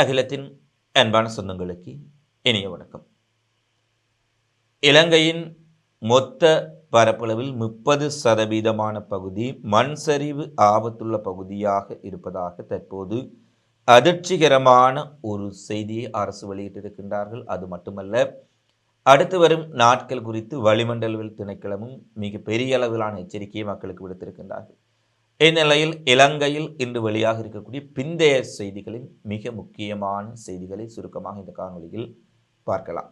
அகிலத்தின் அன்பான சொந்தங்களுக்கு இனிய வணக்கம். இலங்கையின் மொத்த பரப்பளவில் முப்பது சதவீதமான பகுதி மண் சரிவு ஆபத்துள்ள பகுதியாக இருப்பதாக தற்போது அதிர்ச்சிகரமான ஒரு செய்தியை அரசு வெளியிட்டிருக்கின்றார்கள். அது மட்டுமல்ல அடுத்து வரும் நாட்கள் குறித்து வளிமண்டலவில் திணைக்களமும் மிக பெரிய அளவிலான எச்சரிக்கையை மக்களுக்கு விடுத்திருக்கின்றார்கள். இந்நிலையில் இலங்கையில் இன்று வெளியாக இருக்கக்கூடிய பிந்தைய செய்திகளின் மிக முக்கியமான செய்திகளை சுருக்கமாக இந்த காணொலியில் பார்க்கலாம்.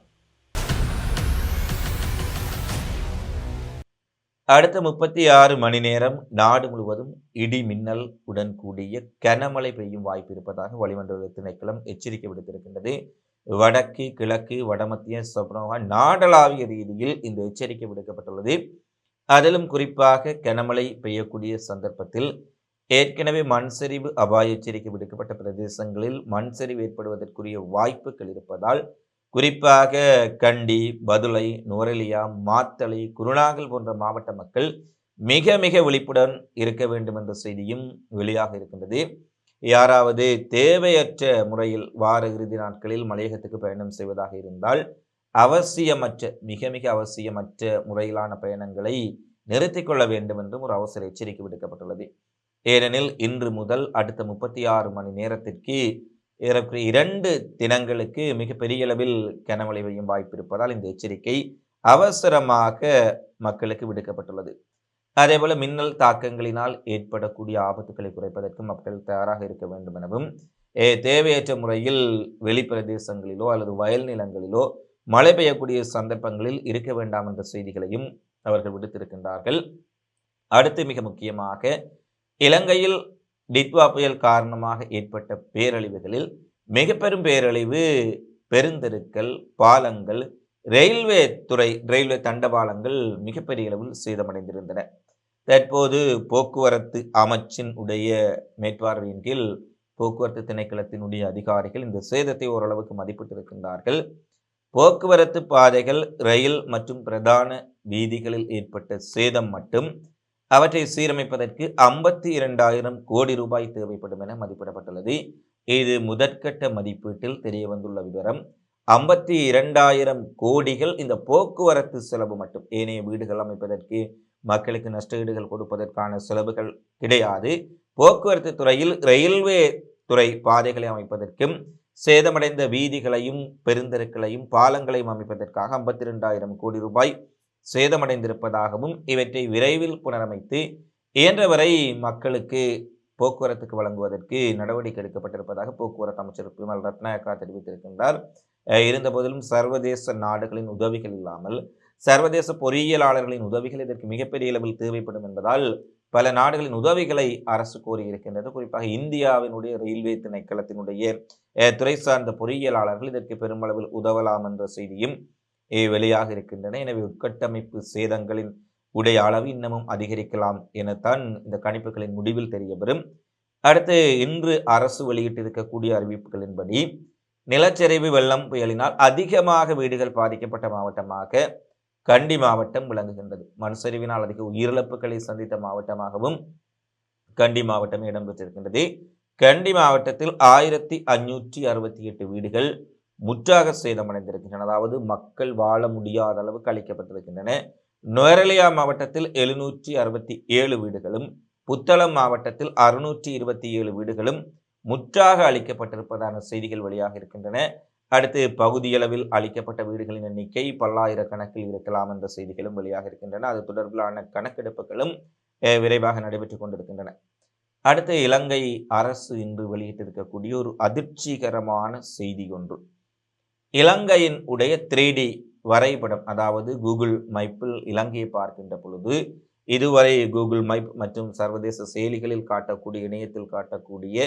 அடுத்த முப்பத்தி ஆறு மணி நேரம் நாடு முழுவதும் இடி மின்னல் உடன் கூடிய கனமழை பெய்யும் வாய்ப்பு இருப்பதாக வளிமண்டல திணைக்களம் எச்சரிக்கை விடுத்திருக்கின்றது. வடக்கு கிழக்கு வடமத்திய சப்ரமாக நாடளாவிய ரீதியில் இந்த எச்சரிக்கை விடுக்கப்பட்டுள்ளது. அதிலும் குறிப்பாக கனமழை பெய்யக்கூடிய சந்தர்ப்பத்தில் ஏற்கனவே மண் சரிவு அபாய எச்சரிக்கை விடுக்கப்பட்ட பிரதேசங்களில் மண் சரிவு ஏற்படுவதற்குரிய வாய்ப்புகள் இருப்பதால் குறிப்பாக கண்டி பதுளை நுவரெலியா மாத்தளை குருணாகல் போன்ற மாவட்ட மக்கள் மிக மிக விழிப்புடன் இருக்க வேண்டும் என்ற செய்தியும் வெளியாக இருக்கின்றது. யாராவது தேவையற்ற முறையில் வார இறுதி நாட்களில் மலையகத்துக்கு பயணம் செய்வதாக இருந்தால் அவசியமற்ற மிக மிக அவசியமற்ற முறையிலான பயணங்களை நிறுத்தி கொள்ள வேண்டும் என்றும் ஒரு அவசர எச்சரிக்கை விடுக்கப்பட்டுள்ளது. ஏனெனில் இன்று முதல் அடுத்த முப்பத்தி ஆறு மணி நேரத்திற்கு ஏறக்குறைய இரண்டு தினங்களுக்கு மிக பெரிய அளவில் கனமழை பெய்யும் வாய்ப்பு இருப்பதால் இந்த எச்சரிக்கை அவசரமாக மக்களுக்கு விடுக்கப்பட்டுள்ளது. அதேபோல மின்னல் தாக்கங்களினால் ஏற்படக்கூடிய ஆபத்துக்களை குறைப்பதற்கு மக்கள் தயாராக இருக்க வேண்டும் எனவும் தேவையற்ற முறையில் வெளிப்பிரதேசங்களிலோ அல்லது வயல் நிலங்களிலோ மழை பெய்யக்கூடிய சந்தர்ப்பங்களில் இருக்க வேண்டாம் என்ற செய்திகளையும் அவர்கள் விடுத்திருக்கின்றார்கள். அடுத்து மிக முக்கியமாக இலங்கையில் டிட்வா புயல் காரணமாக ஏற்பட்ட பேரழிவுகளில் மிக பெரும் பேரழிவு பெருந்தெருக்கள் பாலங்கள் ரயில்வே துறை ரயில்வே தண்டவாளங்கள் மிகப்பெரிய அளவில் சேதமடைந்திருந்தன. தற்போது போக்குவரத்து அமைச்சின் உடைய மேற்பார்வையின் கீழ் போக்குவரத்து திணைக்களத்தினுடைய அதிகாரிகள் இந்த சேதத்தை ஓரளவுக்கு மதிப்பிட்டிருக்கின்றார்கள். போக்குவரத்து பாதைகள் ரயில் மற்றும் பிரதான வீதிகளில் ஏற்பட்ட சேதம் மட்டும் அவற்றை சீரமைப்பதற்கு ஐம்பத்தி இரண்டாயிரம் கோடி ரூபாய் தேவைப்படும் என மதிப்பிடப்பட்டுள்ளது. இது முதற்கட்ட மதிப்பீட்டில் தெரிய வந்துள்ள விவரம். ஐம்பத்தி இரண்டாயிரம் கோடிகள் இந்த போக்குவரத்து செலவு மட்டும். ஏனைய வீடுகள் அமைப்பதற்கு மக்களுக்கு நஷ்டஈடுகள் கொடுப்பதற்கான செலவுகள் கிடையாது. போக்குவரத்து துறையில் ரயில்வே துறை பாதைகளை அமைப்பதற்கும் சேதமடைந்த வீதிகளையும் பெருந்தெருக்களையும் பாலங்களையும் அமைப்பதற்காக ஐம்பத்தி ரெண்டாயிரம் கோடி ரூபாய் சேதமடைந்திருப்பதாகவும் இவற்றை விரைவில் புனரமைத்து இயன்றவரை மக்களுக்கு போக்குவரத்துக்கு வழங்குவதற்கு நடவடிக்கை எடுக்கப்பட்டிருப்பதாக போக்குவரத்து அமைச்சர் பிமல் ரத்னாயக்கா தெரிவித்திருக்கின்றார். இருந்தபோதிலும் சர்வதேச நாடுகளின் உதவிகள் இல்லாமல் சர்வதேச பொறியியலாளர்களின் உதவிகள் இதற்கு மிகப்பெரிய அளவில் தேவைப்படும் என்பதால் பல நாடுகளின் உதவிகளை அரசு கோரியிருக்கின்றது. குறிப்பாக இந்தியாவினுடைய ரயில்வே திணைக்களத்தினுடைய துறை சார்ந்த பொறியியலாளர்கள் இதற்கு பெருமளவில் உதவலாம் என்ற செய்தியும் வெளியாக இருக்கின்றன. எனவே உட்கட்டமைப்பு சேதங்களின் உடைய அளவு இன்னமும் அதிகரிக்கலாம் எனத்தான் இந்த கணிப்புகளின் முடிவில் தெரியவரும். அடுத்து இன்று அரசு வெளியிட்டிருக்கக்கூடிய அறிவிப்புகளின்படி நிலச்சரிவு வெள்ளம் புயலினால் அதிகமாக வீடுகள் பாதிக்கப்பட்ட மாவட்டமாக கண்டி மாவட்டம் விளங்குகின்றது. மண் சரிவினால் அதிக உயிரிழப்புகளை சந்தித்த மாவட்டமாகவும் கண்டி மாவட்டம் இடம்பெற்றிருக்கின்றது. கண்டி மாவட்டத்தில் ஆயிரத்தி அஞ்சூற்றி அறுபத்தி எட்டு வீடுகள் முற்றாக சேதமடைந்திருக்கின்றன. அதாவது மக்கள் வாழ முடியாத அளவுக்கு அளிக்கப்பட்டிருக்கின்றன நுவரலியா மாவட்டத்தில் எழுநூற்றி அறுபத்தி ஏழு வீடுகளும் புத்தளம் மாவட்டத்தில் அறுநூற்றி இருபத்தி ஏழு வீடுகளும் முற்றாக அளிக்கப்பட்டிருப்பதான செய்திகள் வெளியாக இருக்கின்றன. அடுத்து பகுதியளவில் அளிக்கப்பட்ட வீடுகளின் எண்ணிக்கை பல்லாயிரக்கணக்கில் இருக்கலாம் என்ற செய்திகளும் வெளியாக இருக்கின்றன. அது தொடர்பிலான கணக்கெடுப்புகளும் விரைவாக நடைபெற்றுக் கொண்டிருக்கின்றன. அடுத்து இலங்கை அரசு இன்று வெளியிட்டிருக்கக்கூடிய ஒரு அதிர்ச்சிகரமான செய்தி ஒன்று. இலங்கையின் உடைய த்ரீ டி வரைபடம் அதாவது கூகுள் மைப்பில் இலங்கையை பார்க்கின்ற பொழுது இதுவரை கூகுள் மைப் மற்றும் சர்வதேச செயலிகளில் காட்டக்கூடிய இணையத்தில் காட்டக்கூடிய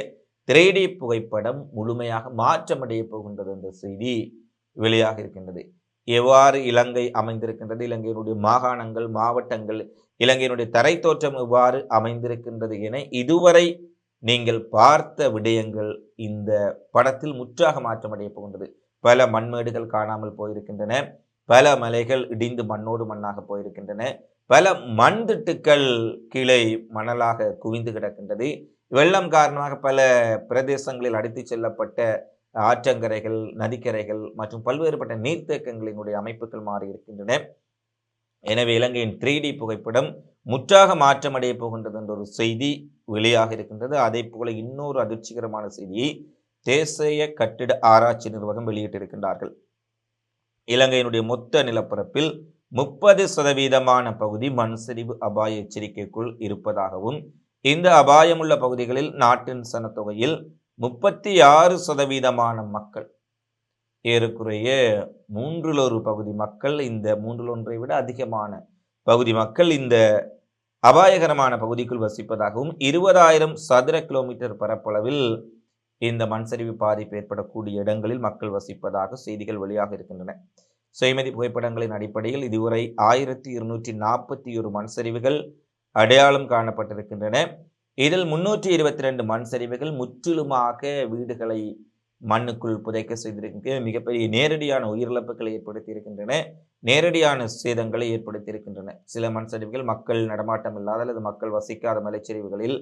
த்ரீ புகைப்படம் முழுமையாக மாற்றமடைய போகின்றது என்ற செய்தி வெளியாக இருக்கின்றது. எவ்வாறு இலங்கை அமைந்திருக்கின்றது இலங்கையினுடைய மாகாணங்கள் மாவட்டங்கள் இலங்கையினுடைய தரை தோற்றம் எவ்வாறு அமைந்திருக்கின்றது என இதுவரை நீங்கள் பார்த்த விடயங்கள் இந்த படத்தில் முற்றாக மாற்றமடைய போகின்றது. பல மண்மேடுகள் காணாமல் போயிருக்கின்றன பல மலைகள் இடிந்து மண்ணோடு மண்ணாக போயிருக்கின்றன பல மண் திட்டுக்கள் கீழே மணலாக குவிந்து கிடக்கின்றது. வெள்ளம் காரணமாக பல பிரதேசங்களில் அடித்து செல்லப்பட்ட ஆற்றங்கரைகள் நதிக்கரைகள் மற்றும் பல்வேறுபட்ட நீர்த்தேக்கங்களினுடைய அமைப்புகள் மாறி இருக்கின்றன. எனவே இலங்கையின் த்ரீ டி புகைப்படம் முற்றாக மாற்றமடைய போகின்றது என்ற ஒரு செய்தி வெளியாக இருக்கின்றது. அதே போல இன்னொரு அதிர்ச்சிகரமான செய்தியை தேசிய கட்டிட ஆராய்ச்சி நிர்வாகம் வெளியிட்டிருக்கின்றார்கள். இலங்கையினுடைய மொத்த நிலப்பரப்பில் முப்பது சதவீதமான பகுதி மண் சரிவு அபாய எச்சரிக்கைக்குள் இருப்பதாகவும் இந்த அபாயமுள்ள பகுதிகளில் நாட்டின் சனத்தொகையில் முப்பத்தி ஆறு சதவீதமான மக்கள். ஏறக்குறைய மூன்றில் ஒரு பகுதி மக்கள் இந்த மூன்றில் ஒன்றை விட அதிகமான பகுதி மக்கள் இந்த அபாயகரமான பகுதிக்குள் வசிப்பதாகவும் இருபதாயிரம் சதுர கிலோமீட்டர் பரப்பளவில் இந்த மண்சரிவு பாதிப்பு ஏற்படக்கூடிய இடங்களில் மக்கள் வசிப்பதாக செய்திகள் வெளியாக இருக்கின்றன. செய்மதி புகைப்படங்களின் அடிப்படையில் இதுவரை ஆயிரத்தி இருநூற்றி நாற்பத்தி ஒரு மண் சரிவுகள் அடையாளம் காணப்பட்டிருக்கின்றன. இதில் முன்னூற்றி இருபத்தி ரெண்டு மண் சரிவுகள் முற்றிலுமாக வீடுகளை மண்ணுக்குள் புதைக்க செய்திருக்கின்ற மிகப்பெரிய நேரடியான உயிரிழப்புகளை ஏற்படுத்தி இருக்கின்றன நேரடியான சேதங்களை ஏற்படுத்தி இருக்கின்றன சில மண் சரிவுகள் மக்கள் நடமாட்டம் இல்லாத அல்லது மக்கள் வசிக்காத மலைச்சரிவுகளில்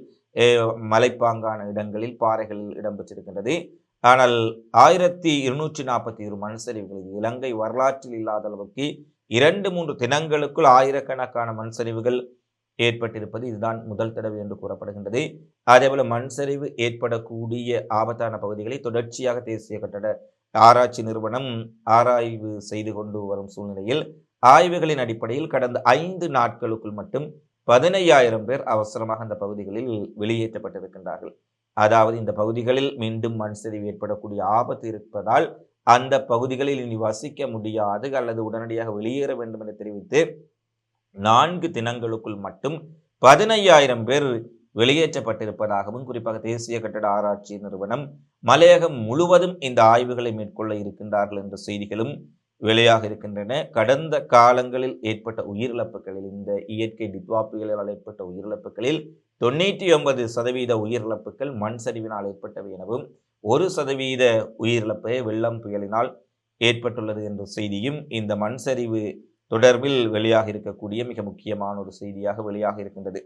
மலைப்பாங்கான இடங்களில் பாறைகளில் இடம்பெற்றிருக்கின்றது. ஆனால் ஆயிரத்தி இருநூற்றி நாற்பத்தி ஒரு மண் சரிவுகள் இது இலங்கை வரலாற்றில் இல்லாத அளவுக்கு இரண்டு மூன்று தினங்களுக்குள் ஆயிரக்கணக்கான மண் சரிவுகள் ஏற்பட்டிருப்பது இதுதான் முதல் தடவை என்று கூறப்படுகின்றது. அதேபோல மண் சரிவு ஏற்படக்கூடிய ஆபத்தான பகுதிகளை தொடர்ச்சியாக தேசிய கட்டட ஆராய்ச்சி நிறுவனம் ஆராய்வு செய்து கொண்டு வரும் சூழ்நிலையில் ஆய்வுகளின் அடிப்படையில் கடந்த ஐந்து நாட்களுக்குள் மட்டும் பதினையாயிரம் பேர் அவசரமாக அந்த பகுதிகளில் வெளியேற்றப்பட்டிருக்கின்றார்கள். அதாவது இந்த பகுதிகளில் மீண்டும் மண் சரிவு ஏற்படக்கூடிய ஆபத்து இருப்பதால் அந்த பகுதிகளில் இனி வசிக்க முடியாது அல்லது உடனடியாக வெளியேற வேண்டும் என தெரிவித்து நான்கு தினங்களுக்குள் மட்டும் பதினையாயிரம் பேர் வெளியேற்றப்பட்டிருப்பதாகவும் குறிப்பாக தேசிய கட்டட ஆராய்ச்சி நிறுவனம் மலையகம் முழுவதும் இந்த ஆய்வுகளை மேற்கொள்ள இருக்கின்றார்கள் என்ற செய்திகளும் வெளியாக இருக்கின்றன. கடந்த காலங்களில் ஏற்பட்ட உயிரிழப்புகளில் இந்த இயற்கை டித்வாப்புகளால் ஏற்பட்ட உயிரிழப்புகளில் தொண்ணூற்றி ஒன்பது சதவீத உயிரிழப்புகள் மண் சரிவினால் ஏற்பட்டவை எனவும் ஒரு சதவீத உயிரிழப்பே வெள்ளம் புயலினால் ஏற்பட்டுள்ளது என்ற செய்தியும் இந்த மண் சரிவு தொடர்பில் வெளியாக இருக்கக்கூடிய மிக முக்கியமான ஒரு செய்தியாக வெளியாக இருக்கின்றது.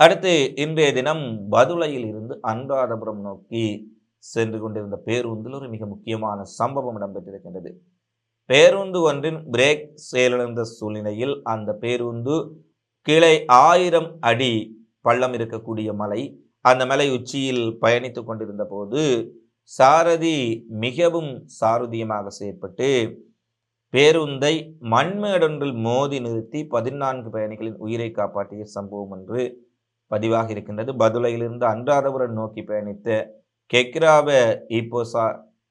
அடுத்து இன்றைய தினம் பதுளையில் இருந்து அன்றாதபுரம் நோக்கி சென்று கொண்டிருந்த பேருந்தில் ஒரு மிக முக்கியமான சம்பவம் இடம்பெற்றிருக்கின்றது. பேருந்து ஒன்றின் பிரேக் செயலிழந்த சூழ்நிலையில் அந்த பேருந்து கீழே ஆயிரம் அடி பள்ளம் இருக்கக்கூடிய மலை அந்த மலை உச்சியில் பயணித்து கொண்டிருந்த போது சாரதி மிகவும் சாருதியமாக செயற்பட்டு பேருந்தை மண்மேடொன்றில் மோதி நிறுத்தி பதினான்கு பயணிகளின் உயிரை காப்பாற்றிய சம்பவம் ஒன்று பதிவாக இருக்கின்றது. பதுளையிலிருந்து அன்றாதபுரம் நோக்கி பயணித்த கெக்ராவ ஈப்போசா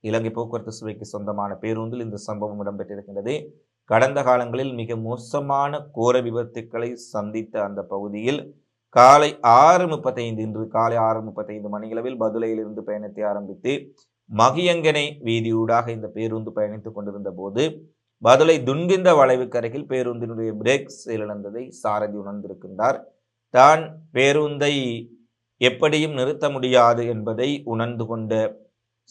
இலங்கை போக்குவரத்து சுவைக்கு சொந்தமான பேருந்தில் இந்த சம்பவம் இடம்பெற்றிருக்கின்றது. கடந்த காலங்களில் மிக மோசமான கோர விபத்துக்களை சந்தித்த அந்த பகுதியில் காலை ஆறு முப்பத்தைந்து இன்று காலை ஆறு முப்பத்தைந்து மணியளவில் பதுளையிலிருந்து பயணத்தை ஆரம்பித்து மகியங்கனை வீதியூடாக இந்த பேருந்து பயணித்துக் கொண்டிருந்த போது பதுளை துன்கிந்த வளைவுக்கருகில் பேருந்தினுடைய பிரேக் செயலிழந்ததை சாரதி உணர்ந்திருக்கின்றார். தான் பேருந்தை எப்படியும் நிறுத்த முடியாது என்பதை உணர்ந்து கொண்ட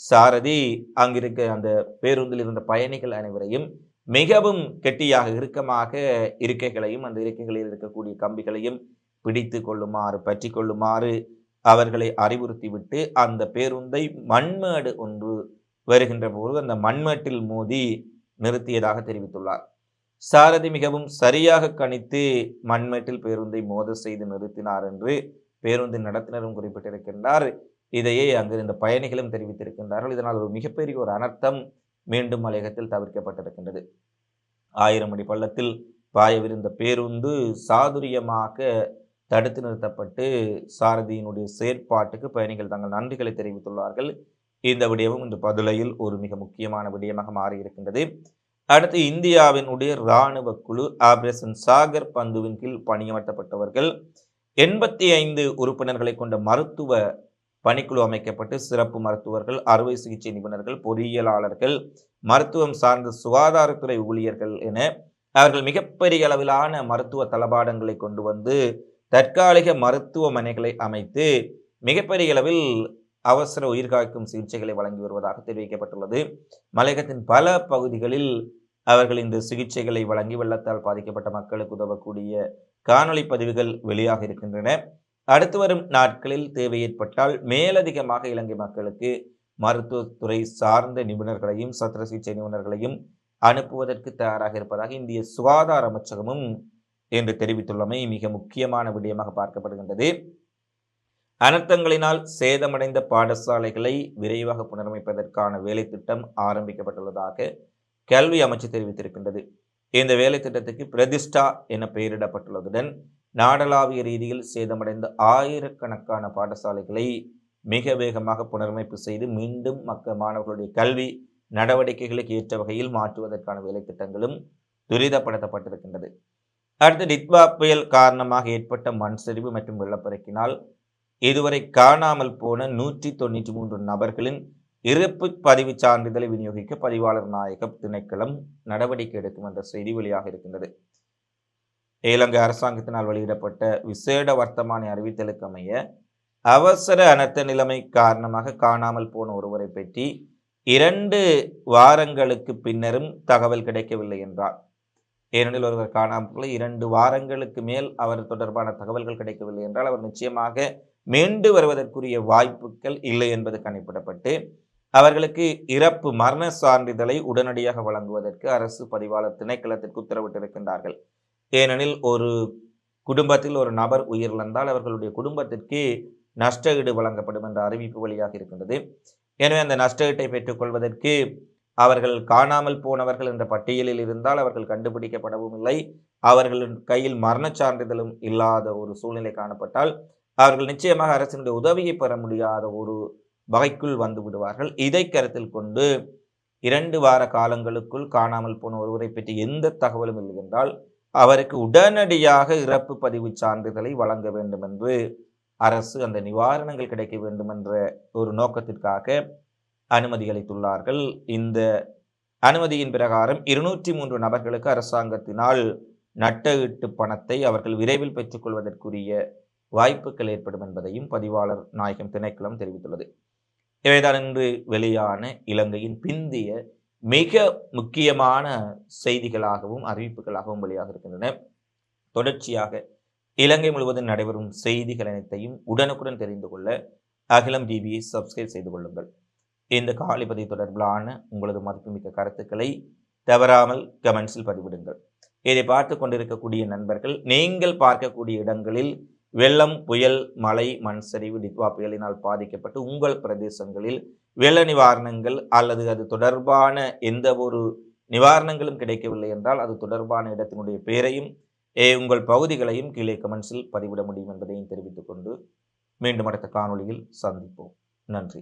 சாரதி அங்கிருக்க அந்த பேருந்தில் இருந்த பயணிகள் அனைவரையும் மிகவும் கெட்டியாக இறுக்கமாக இருக்கைகளையும் அந்த இருக்கைகளில் இருக்கக்கூடிய கம்பிகளையும் பிடித்து கொள்ளுமாறு பற்றி கொள்ளுமாறு அவர்களை அறிவுறுத்திவிட்டு அந்த பேருந்தை மண்மேடு ஒன்று வருகின்ற போது அந்த மண்மேட்டில் மோதி நிறுத்தியதாக தெரிவித்துள்ளார். சாரதி மிகவும் சரியாக கணித்து மண்மேட்டில் பேருந்தை மோத செய்து நிறுத்தினார் என்று பேருந்து நடத்தினரும் குறிப்பிட்டிருக்கின்றார். இதையே அங்கிருந்த பயணிகளும் தெரிவித்திருக்கின்றார்கள். இதனால் ஒரு மிகப்பெரிய ஒரு அனர்த்தம் மீண்டும் மலையகத்தில் தவிர்க்கப்பட்டிருக்கின்றது. ஆயிரம் அடி பள்ளத்தில் பாயவிருந்த பேருந்து சாதுரியமாக தடுத்து நிறுத்தப்பட்டு சாரதியினுடைய செயற்பாட்டுக்கு பயணிகள் தங்கள் நன்றிகளை தெரிவித்துள்ளார்கள். இந்த விடயமும் இந்த பதுளையில் ஒரு மிக முக்கியமான விடயமாக மாறியிருக்கின்றது. அடுத்து இந்தியாவினுடைய இராணுவ குழு ஆபரேஷன் சாகர் பந்துவின் கீழ் பணியமர்த்தப்பட்டவர்கள். எண்பத்தி ஐந்து உறுப்பினர்களை கொண்ட மருத்துவ பணிக்குழு அமைக்கப்பட்டு சிறப்பு மருத்துவர்கள் அறுவை சிகிச்சை நிபுணர்கள் பொறியியலாளர்கள் மருத்துவம் சார்ந்த சுகாதாரத்துறை ஊழியர்கள் என அவர்கள் மிகப்பெரிய அளவிலான மருத்துவ தளபாடங்களை கொண்டு வந்து தற்காலிக மருத்துவமனைகளை அமைத்து மிகப்பெரிய அளவில் அவசர உயிர்காக்கும் சிகிச்சைகளை வழங்கி வருவதாக தெரிவிக்கப்பட்டுள்ளது. மலையகத்தின் பல பகுதிகளில் அவர்கள் இந்த சிகிச்சைகளை வழங்கி வெள்ளத்தால் பாதிக்கப்பட்ட மக்களுக்கு உதவக்கூடிய காணொளி பதிவுகள் வெளியாக இருக்கின்றன. அடுத்து வரும் நாட்களில் தேவை ஏற்பட்டால் மேலதிகமாக இலங்கை மக்களுக்கு மருத்துவத்துறை சார்ந்த நிபுணர்களையும் சத்திர சிகிச்சை நிபுணர்களையும் அனுப்புவதற்கு தயாராக இருப்பதாக இந்திய சுகாதார அமைச்சகமும் என்று தெரிவித்துள்ளமை மிக முக்கியமான விடயமாக பார்க்கப்படுகின்றது. அனர்த்தங்களினால் சேதமடைந்த பாடசாலைகளை விரைவாக புனரமைப்பதற்கான வேலை திட்டம் ஆரம்பிக்கப்பட்டுள்ளதாக கல்வி அமைச்சு தெரிவித்திருக்கின்றது. இந்த வேலை திட்டத்துக்கு பிரதிஷ்டா என பெயரிடப்பட்டுள்ளதுடன் நாடளாவிய ரீதியில் சேதமடைந்த ஆயிரக்கணக்கான பாடசாலைகளை மிக வேகமாக புனரமைப்பு செய்து மீண்டும் மக்க மாணவர்களுடைய கல்வி நடவடிக்கைகளுக்கு ஏற்ற வகையில் மாற்றுவதற்கான வேலை திட்டங்களும் துரிதப்படுத்தப்பட்டிருக்கின்றது. அடுத்து டிட்வா புயல் காரணமாக ஏற்பட்ட மண் சரிவு மற்றும் வெள்ளப்பெருக்கினால் இதுவரை காணாமல் போன நூற்றி தொண்ணூற்றி மூன்று நபர்களின் இறப்பு பதிவு சான்றிதழை விநியோகிக்க பதிவாளர் நாயகம் திணைக்களம் நடவடிக்கை எடுக்கும் என்ற செய்தி வெளியாக இருக்கின்றது. இலங்கை அரசாங்கத்தினால் வெளியிடப்பட்ட விசேட வர்த்தமானி அறிவித்தலுக்கு அமைய அவசர அனர்த்த நிலைமை காரணமாக காணாமல் போன ஒருவரை பற்றி இரண்டு வாரங்களுக்கு பின்னரும் தகவல் கிடைக்கவில்லை என்றார். ஏனெனில் ஒருவர் காணாமல் இரண்டு வாரங்களுக்கு மேல் அவர் தொடர்பான தகவல்கள் கிடைக்கவில்லை என்றால் அவர் நிச்சயமாக மீண்டு வருவதற்குரிய வாய்ப்புகள் இல்லை என்பது கணிப்பிடப்பட்டு அவர்களுக்கு இறப்பு மரண சான்றிதழை உடனடியாக வழங்குவதற்கு அரசு பதிவாளர் திணைக்களத்திற்கு உத்தரவிட்டிருக்கின்றார்கள். ஏனெனில் ஒரு குடும்பத்தில் ஒரு நபர் உயிரிழந்தால் அவர்களுடைய குடும்பத்திற்கு நஷ்ட ஈடு வழங்கப்படும் என்ற அறிவிப்பு வழியாக இருக்கின்றது. எனவே அந்த நஷ்ட ஈட்டை பெற்றுக்கொள்வதற்கு அவர்கள் காணாமல் போனவர்கள் என்ற பட்டியலில் இருந்தால் அவர்கள் கண்டுபிடிக்கப்படவும் இல்லை. அவர்களின் கையில் மரணச் சான்றிதழும் இல்லாத ஒரு சூழ்நிலை காணப்பட்டால் அவர்கள் நிச்சயமாக அரசினுடைய உதவியை பெற முடியாத ஒரு வகைக்குள் வந்து விடுவார்கள். இதை கருத்தில் கொண்டு இரண்டு வார காலங்களுக்குள் காணாமல் போன ஒருவரை பற்றி எந்த தகவலும் இல்லை என்றால் அவருக்கு உடனடியாக இறப்பு பதிவு சான்றிதழை வழங்க வேண்டும் என்று அரசு அந்த நிவாரணங்கள் கிடைக்க வேண்டும் என்ற ஒரு நோக்கத்திற்காக அனுமதி அளித்துள்ளார்கள். இந்த அனுமதியின் பிரகாரம் இருநூற்றி மூன்று நபர்களுக்கு அரசாங்கத்தினால் நட்டஈட்டு பணத்தை அவர்கள் விரைவில் பெற்றுக்கொள்வதற்குரிய வாய்ப்புகள் ஏற்படும் என்பதையும் பதிவாளர் நாயகம் திணைக்களம் தெரிவித்துள்ளது. இவைதான் இன்று வெளியான இலங்கையின் பிந்திய மிக முக்கியமான செய்திகளாகவும் அறிவிப்புகளாகவும் வெளியாக இருக்கின்றன. தொடர்ச்சியாக இலங்கை முழுவதும் நடைபெறும் செய்திகள் அனைத்தையும் உடனுக்குடன் தெரிந்து கொள்ள அகிலம் டிவியை சப்ஸ்கிரைப் செய்து கொள்ளுங்கள். இந்த காலிப்பதி தொடர்பிலான உங்களது மதிப்புமிக்க கருத்துக்களை தவறாமல் கமெண்ட்ஸில் பதிவிடுங்கள். இதை பார்த்து கொண்டிருக்கக்கூடிய நண்பர்கள் நீங்கள் பார்க்கக்கூடிய இடங்களில் வெள்ளம் புயல் மழை மண் சரிவு டித்வா புயலினால் பாதிக்கப்பட்டு உங்கள் பிரதேசங்களில் வெள்ள நிவாரணங்கள் அல்லது அது தொடர்பான எந்த ஒரு நிவாரணங்களும் கிடைக்கவில்லை என்றால் அது தொடர்பான இடத்தினுடைய பெயரையும் உங்கள் பகுதிகளையும் கீழே கமெண்ட்ஸில் பதிவிட முடியும் என்பதையும் தெரிவித்துக் கொண்டு மீண்டும் அடுத்த காணொளியில் சந்திப்போம். நன்றி.